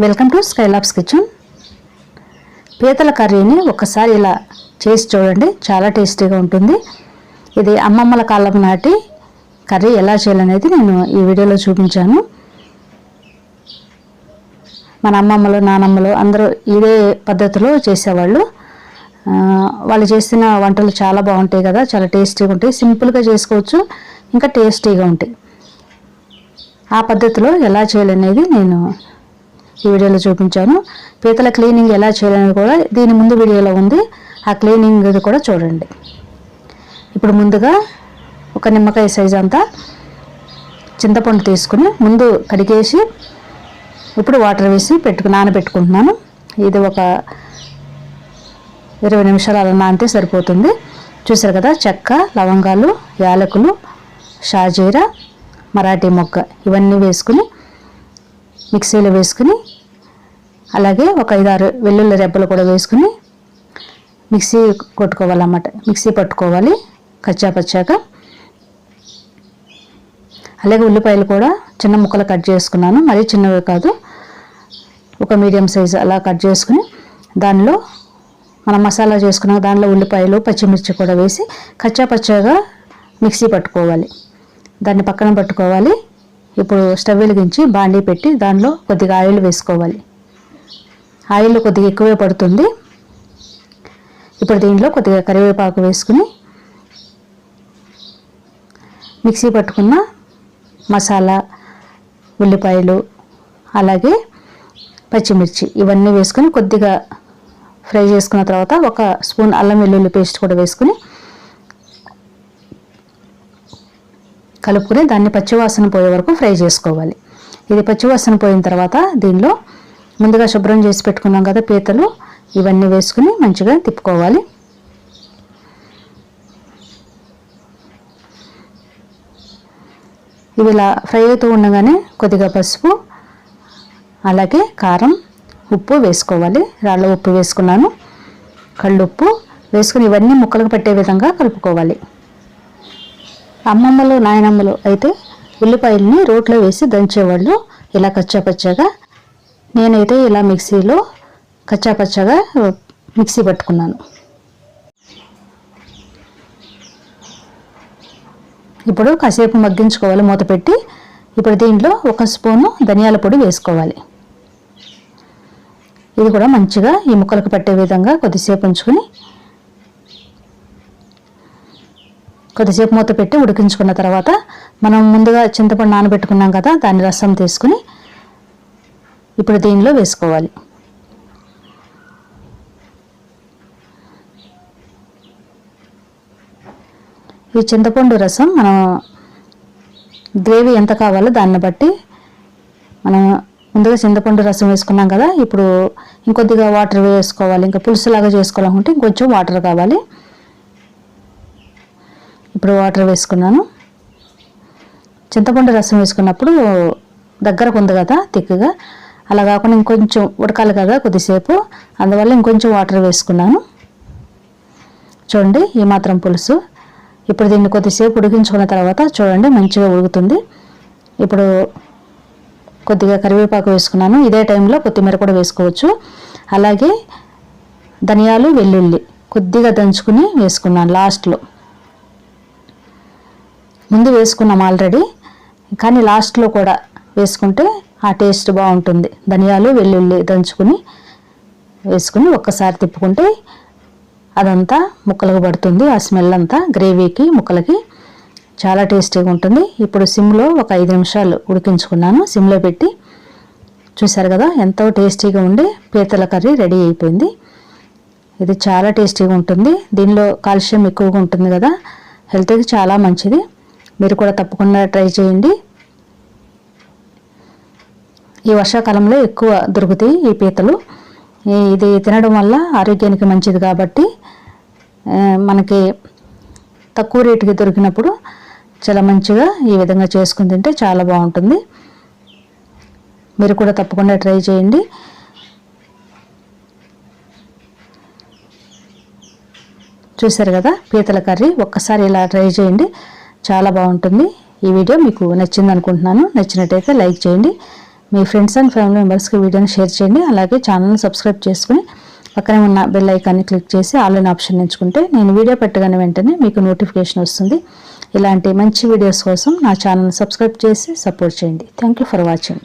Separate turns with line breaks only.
Welcome to Skylabs kitchen పీతల కర్రీని ఒక్కసారి ఇలా చేసి చూడండి. చాలా టేస్టీగా ఉంటుంది. ఇది అమ్మమ్మల కాలం నాటి కర్రీ. ఎలా చేయాలనేది నేను ఈ వీడియోలో చూపించాను. మన అమ్మమ్మలు నానమ్మలు అందరూ ఇదే పద్ధతిలో చేసేవాళ్ళు. వాళ్ళు చేసిన వంటలు చాలా బాగుంటాయి కదా. చాలా టేస్టీగా ఉంటాయి. సింపుల్గా చేసుకోవచ్చు. ఇంకా టేస్టీగా ఉంటాయి. ఆ పద్ధతిలో ఎలా చేయాలనేది నేను ఈ వీడియోలో చూపించాను. పీతల క్లీనింగ్ ఎలా చేయాలని కూడా దీని ముందు వీడియోలో ఉంది. ఆ క్లీనింగ్ కూడా చూడండి. ఇప్పుడు ముందుగా ఒక నిమ్మకాయ సైజ్ అంతా చింతపండు తీసుకుని ముందు కడిగేసి ఇప్పుడు వాటర్ వేసి పెట్టుకు నానబెట్టుకుంటున్నాను. ఇది ఒక ఇరవై నిమిషాలు అలా నానితే సరిపోతుంది. చూసారు కదా చెక్క లవంగాలు యాలకులు షాజీరా మరాఠీ మొగ్గ ఇవన్నీ వేసుకుని మిక్సీలో వేసుకుని అలాగే ఒక ఐదారు వెల్లుల్లి రెబ్బలు కూడా వేసుకుని మిక్సీ కొట్టుకోవాలన్నమాట. మిక్సీ పట్టుకోవాలి కచ్చా పచ్చాక అలాగే ఉల్లిపాయలు కూడా చిన్న ముక్కలు కట్ చేసుకున్నాను. మరీ చిన్నవి కాదు ఒక మీడియం సైజు అలా కట్ చేసుకుని దానిలో మనం మసాలా చేసుకున్న దానిలో ఉల్లిపాయలు పచ్చిమిర్చి కూడా వేసి కచ్చా పచ్చాగా మిక్సీ పట్టుకోవాలి. దాన్ని పక్కన పట్టుకోవాలి. ఇప్పుడు స్టవ్ వెలిగించి బాండీ పెట్టి దానిలో కొద్దిగా ఆయిల్ వేసుకోవాలి. ఆయిల్ కొద్దిగా ఎక్కువే పడుతుంది. ఇప్పుడు దీనిలో కొద్దిగా కరివేపాకు వేసుకుని మిక్సీ పట్టుకున్న మసాలా ఉల్లిపాయలు అలాగే పచ్చిమిర్చి ఇవన్నీ వేసుకొని కొద్దిగా ఫ్రై చేసుకున్న తర్వాత ఒక స్పూన్ అల్లం వెల్లుల్లి పేస్ట్ కూడా వేసుకుని కలుపుకుని దాన్ని పచ్చివాసన పోయే వరకు ఫ్రై చేసుకోవాలి. ఇది పచ్చివాసన పోయిన తర్వాత దీనిలో ముందుగా శుభ్రం చేసి పెట్టుకున్నాం కదా పీతలు ఇవన్నీ వేసుకుని మంచిగా తిప్పుకోవాలి. ఇవి ఇలా ఫ్రై అవుతూ ఉండగానే కొద్దిగా పసుపు అలాగే కారం ఉప్పు వేసుకోవాలి. రాళ్ళ ఉప్పు వేసుకున్నాను. కళ్ళుప్పు వేసుకుని ఇవన్నీ ముక్కలకు పట్టే విధంగా కలుపుకోవాలి. అమ్మమ్మలు నాయనమ్మలు అయితే ఉల్లిపాయల్ని రోట్లో వేసి దంచేవాళ్ళు. ఇలా కచ్చాపచ్చాగా నేనైతే ఇలా మిక్సీలో కచ్చాపచ్చాగా మిక్సీ పట్టుకున్నాను. ఇప్పుడు కాసేపు మగ్గించుకోవాలి మూత పెట్టి. ఇప్పుడు దీంట్లో ఒక స్పూను ధనియాల పొడి వేసుకోవాలి. ఇది కూడా మంచిగా ఈ ముక్కలకు పట్టే విధంగా కొద్దిసేపు ఉంచుకొని కొద్దిసేపు మూత పెట్టి ఉడికించుకున్న తర్వాత మనం ముందుగా చింతపండు నానబెట్టుకున్నాం కదా దాని రసం తీసుకుని ఇప్పుడు దీనిలో వేసుకోవాలి. ఈ చింతపండు రసం మనం గ్రేవీ ఎంత కావాలో దాన్ని బట్టి మనం ముందుగా చింతపండు రసం వేసుకున్నాం కదా ఇప్పుడు ఇంకొద్దిగా వాటర్ వేసుకోవాలి ఇంకా పులుసులాగా చేసుకోవాలనుకుంటే ఇంకొంచెం వాటర్ కావాలి. ఇప్పుడు వాటర్ వేసుకున్నాను. చింతపండు రసం వేసుకున్నప్పుడు దగ్గరకు ఉంది కదా తిక్కుగా. అలా కాకుండా ఇంకొంచెం ఉడకాలి కదా కొద్దిసేపు. అందువల్ల ఇంకొంచెం వాటర్ వేసుకున్నాను. చూడండి ఈ మాత్రం పులుసు. ఇప్పుడు దీన్ని కొద్దిసేపు ఉడికించుకున్న తర్వాత చూడండి మంచిగా ఉడుకుతుంది. ఇప్పుడు కొద్దిగా కరివేపాకు వేసుకున్నాను. ఇదే టైంలో కొత్తిమీర కూడా వేసుకోవచ్చు. అలాగే ధనియాలు వెల్లుల్లి కొద్దిగా దంచుకుని వేసుకున్నాను లాస్ట్లో. ముందు వేసుకున్నాం ఆల్రెడీ కానీ లాస్ట్లో కూడా వేసుకుంటే ఆ టేస్ట్ బాగుంటుంది. ధనియాలు వెల్లుల్లి దంచుకుని వేసుకుని ఒక్కసారి తిప్పుకుంటే అదంతా ముక్కలకు పడుతుంది. ఆ స్మెల్ అంతా గ్రేవీకి ముక్కలకి చాలా టేస్టీగా ఉంటుంది. ఇప్పుడు సిమ్లో ఒక ఐదు నిమిషాలు ఉడికించుకున్నాను. సిమ్లో పెట్టి చూశారు కదా ఎంతో టేస్టీగా ఉండి పీతల కర్రీ రెడీ అయిపోయింది. ఇది చాలా టేస్టీగా ఉంటుంది. దీనిలో కాల్షియం ఎక్కువగా ఉంటుంది కదా హెల్త్కి చాలా మంచిది. మీరు కూడా తప్పకుండా ట్రై చేయండి. ఈ వర్షాకాలంలో ఎక్కువ దొరుకుతాయి ఈ పీతలు. ఈ- ఇది తినడం వల్ల ఆరోగ్యానికి మంచిది కాబట్టి మనకి తక్కువ రేటుకి దొరికినప్పుడు చాలా మంచిగా ఈ విధంగా చేసుకుని తింటే చాలా బాగుంటుంది. మీరు కూడా తప్పకుండా ట్రై చేయండి. చూసారు కదా పీతల కర్రీ? ఒక్కసారి ఇలా ట్రై చేయండి. చాలా బాగుంటుంది. ఈ వీడియో మీకు నచ్చింది అనుకుంటున్నాను నచ్చినట్టయితే లైక్ చేయండి. మీ ఫ్రెండ్స్ అండ్ ఫ్యామిలీ మెంబర్స్కి వీడియోని షేర్ చేయండి. అలాగే ఛానల్ని సబ్స్క్రైబ్ చేసుకుని పక్కనే ఉన్న బెల్ ఐకాన్ని క్లిక్ చేసి ఆన్లైన్ ఆప్షన్ ఎంచుకుంటే నేను వీడియో పెట్టగానే వెంటనే మీకు నోటిఫికేషన్ వస్తుంది. ఇలాంటి మంచి వీడియోస్ కోసం నా ఛానల్ని సబ్స్క్రైబ్ చేసి సపోర్ట్ చేయండి. Thank you for watching.